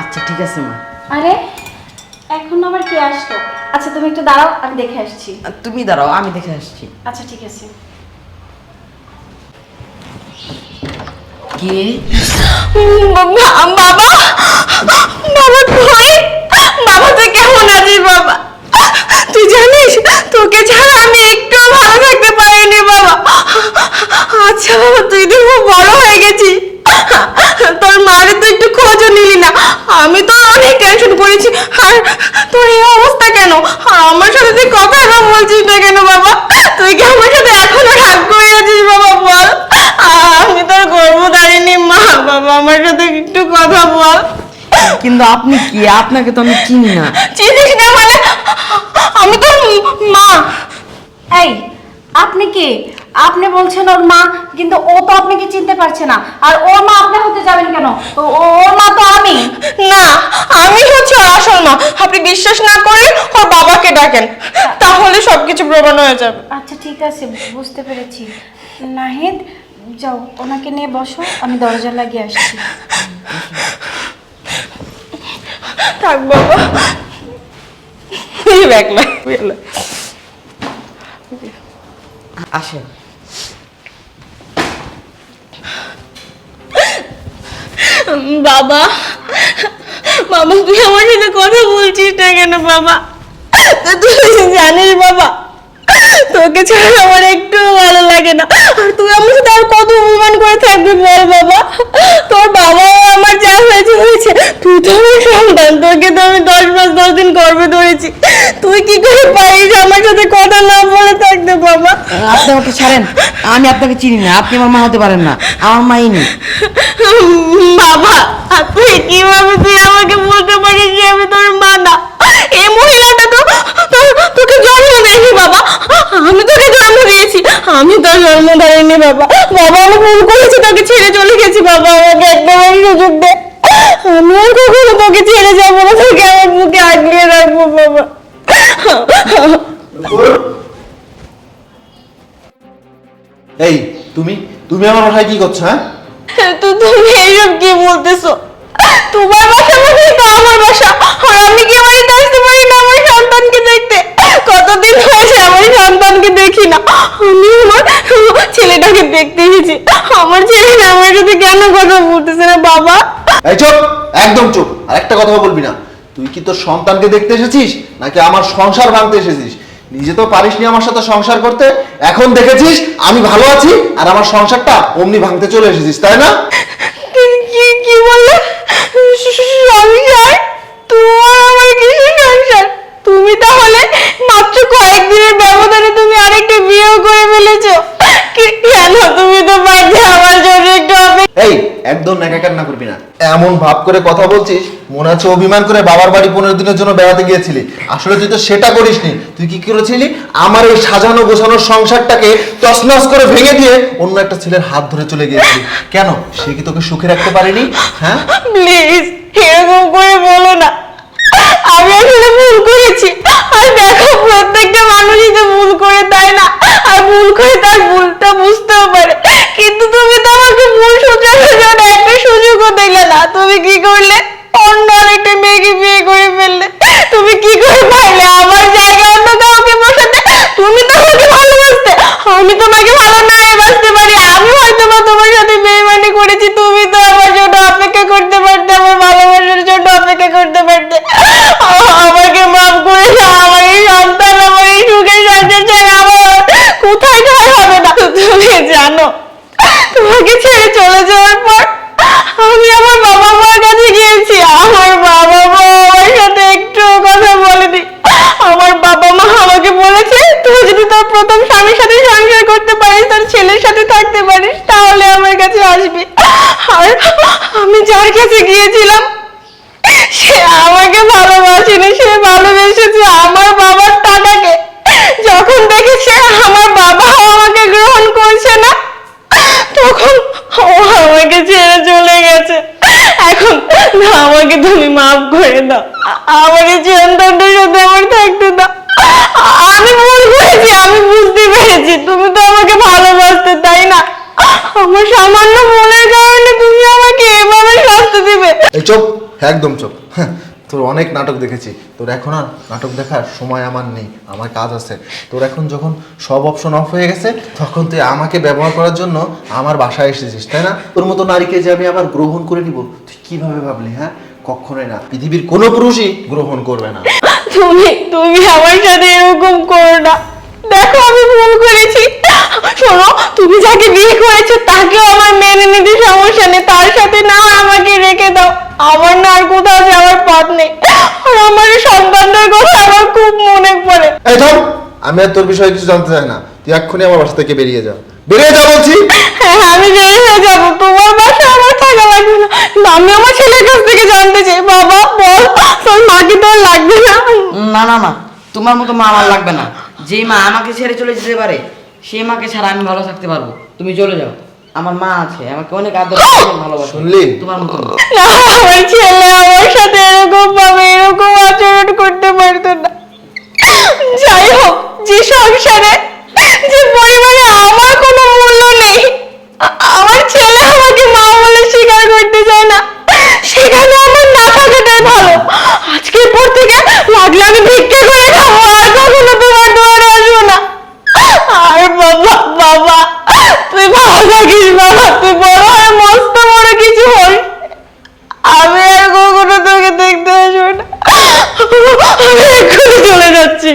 আচ্ছা ঠিক আছে মা। আরে এখন আবার কে আসলো? আচ্ছা তুমি একটু দাঁড়াও আমি দেখে আসছি। তুমি দাঁড়াও আমি দেখে আসছি। আচ্ছা ঠিক আছে। কে? বাবা বাবা তুই? বাবা তুই কেমন আছিস বাবা? তুই জানিস তোকে ছাড়া আমি একটু ভালো থাকতে পারিনি বাবা। আচ্ছা বাবা তুই তো খুব বড় হয়ে গেছিস। তোর মারে তো একটু খোঁজও নিলি না। আমি তো অনেক টেনশন করেছি। আর তোর এই অবস্থা কেন? আমার সাথে তুই কথা না বলছিস না কেন বাবা? তুই কি আমার সাথে এখনও রাগ করে আছিস বাবা বল? আমি তোর গর্ভধারিণী মা। বাবা আমার সাথে একটু কথা বল। কিন্তু আপনি কি? আপনাকে তো আমি চিনি না। চিনিস না মানে? আমি তোর মা। এই আপনি কি? আপনি বলছেন ওর মা কিন্তু ও তো আপনাকে চিনতে পারছে না। আর ওর মা আপনি হতে যাবেন কেন? ও- ও- ওর মা তো আমি। না আমি হচ্ছে ওর আসল মা। আপনি বিশ্বাস না করে ওর বাবাকে ডাকেন। তাহলে সবকিছু প্রমাণ হয়ে যাবে। আচ্ছা ঠিক আছে বুঝতে পেরেছি। নাহিদ যাও ওনাকে নিয়ে বসো আমি দরজা লাগিয়ে আসছি। থাক বাবা। এই ব্যাগ না। আসেন। বাবা বাবা তুই আমার সাথে কথা বলছিস না কেন বাবা? তুই জানিস বাবা তোকে ছাড়া আমার একটু ভালো লাগে না। আর তুই আমার সাথে আর কত অভিমান করে থাকবি বল বাবা? তোর বাবা আমার যা হয়েছে হয়েছে। তুই তো আমার সন্তান তোকে তো আমি দশ মাস দশ দিন গর্বে ধরেছি। তুই কি করে পারিস আমার সাথে কথা না বলে থাকতে বাবা? আপনি আমাকে ছাড়েন আমি আপনাকে চিনি না আপনি আমার মা হতে পারেন না। আমার মাই নেই। বাবা তুই কীভাবে তুই আমাকে বলতে পারিস যে আমি তোর মা না? এই মহিলাটা তো তোকে জন্ম দেয়নি বাবা। আমি তোকে জন্ম দিয়েছি। আমি তোর জন্ম দেয়নি বাবা। বাবা, আমি ভুল করেছি, তোকে ছেড়ে চলে গেছি বাবা। আমাকে একদম সুযোগ দে। আমি আর কখনো তোকে ছেড়ে যাব না। তোকে আমার বুকে আগলিয়ে রাখব বাবা। এই, তুমি তুমি আমার বাসায় কি করছ হ্যাঁ? তো তুমি এইসব কি বলতেছো? তোমার বাসা মানে তো আমার বাসা। আর আমি কি বাড়িতে আসতে পারি না আমার সন্তানকে দেখতে? কতদিন হয়েছে আমার সন্তানকে দেখি না। আমি আমার ছেলেটাকে দেখতে এসেছি। আমার ছেলেটা আমার সাথে কেন কথা বলতেছে না বাবা? এই চুপ, একদম চুপ। আর একটা কথা বলবি না। তুই কি তোর সন্তানকে দেখতে এসেছিস, নাকি আমার সংসার ভাঙতে এসেছিস? নিজে তো পারিস নি আমার সাথে সংসার করতে, এখন দেখেছিস আমি ভালো আছি আর আমার সংসারটা অমনি ভাঙতে চলে এসেছিস, তাই না? কি কি বললে? সংসার? তোমার আমার কি সংসার? তুমি তাহলে মাত্র এমন ভাব করে কথা বলছিস? মনে হচ্ছে অভিমান করে বাবার বাড়ি পনেরো দিনের জন্য বেড়াতে গিয়েছিলি। আসলে তুই তো সেটা করিসনি। তুই কি করেছিলি? আমার এই সাজানো গোছানোর সংসারটাকে তছনছ করে ভেঙে দিয়ে অন্য একটা ছেলের হাত ধরে চলে গিয়েছিলি। কেন? সে কি তোকে সুখে রাখতে পারেনি? হ্যাঁ? প্লিজ এরকম করে বলো না আমি আসলে ভুল করেছি আর দেখো প্রত্যেকটা মানুষই তো ভুল করে তাই না আর ভুল করে তার ভুলটা বুঝতেও পারে কিন্তু তুমি তো আমাকে ভুল শুধরানোর জন্য একটা সুযোগও দিলে না তুমি কি করলে কাছে গিয়েছিলাম, সে আমাকে ভালোবাসেনি, সে ভালোবেসেছে আমার বাবার টাকাকে। যখন দেখেছে আমার বাবা আমাকে গ্রহণ করছে না, তখন ও আমাকে ছেড়ে চলে গেছে। এখন আমাকে তুমি মাফ করে দাও। আমাকে সন্তানটার সাথে আমার থাকতে দাও। আমি ভুল করেছি আমি বুঝতে পেরেছি। তুমি তো আমাকে ভালোবাসতে, তাই না? আমার সামান্য ভুলের এই একদম হ্যাঁ, তোর অনেক নাটক দেখেছি। তোর এখন আর নাটক দেখার সময় আমার নেই আমার কাজ আছে। তোর এখন যখন সব অপশন অফ হয়ে গেছে তখন তুই আমাকে ব্যবহার করার জন্য আমার বাসায় এসেছিস তাই না? তোর মতো নারীকে যে আমি আবার গ্রহণ করে নিব তুই কীভাবে ভাবলি হ্যাঁ? কখনোই না। পৃথিবীর কোনো পুরুষই গ্রহণ করবে না। তুমি তুমি আমার সাথে এরকম করো না। দেখো আমি তুমি যাকে বিয়ে করেছ তাকেও আমার মেনে নিতে সমস্যা নেই। তার সাথে না আমাকে রেখে দাও। আমার না আর কোথাও যাওয়ার পথ নেই। আর আমার সন্তানদের কথা আমার খুব মনে পড়ে। এই থাম আমি আর তোর বিষয়ে কিছু জানতে চাই না। তুই এক্ষুনি আমার বাসা থেকে বেরিয়ে যা। বেরিয়ে যা বলছি। হ্যাঁ আমি বের হয়ে যাব। তোমার বাসায় আমার থাকা লাগবে না। কিন্তু আমি আমার ছেলের কাছ থেকে জানতে চাই। বাবা বল তোর মাকে তোর লাগবে না? না না না। তোমার মতো মা আমার লাগবে না। যে মা আমাকে ছেড়ে চলে যেতে পারে সেই মাকে ছাড়া আমি ভালো থাকতে পারব। তুমি চলে যাও। আমার মা আছে আমাকে অনেক আদর অনেক ভালোবাসে। শুনলি? তোমার মতো। না আমার ছেলে আমার সাথে এরকম ভাবে এরকম আচরণ করতে পারতো না। যাই হোক যে সংসারে যে পরিবারে আমার কোনো মূল্য নেই আমার ছেলে আমাকে মা বলে স্বীকার করতে চায় না। সেখানে আমার না থাকাটাই ভালো। আজকের পর থেকে লাগলে আমি বাবা বড় হয়ে মস্ত বড় কিছু হই আমি আর কখনো তোকে দেখতে আসব না। আমি এক্ষুনি চলে যাচ্ছি।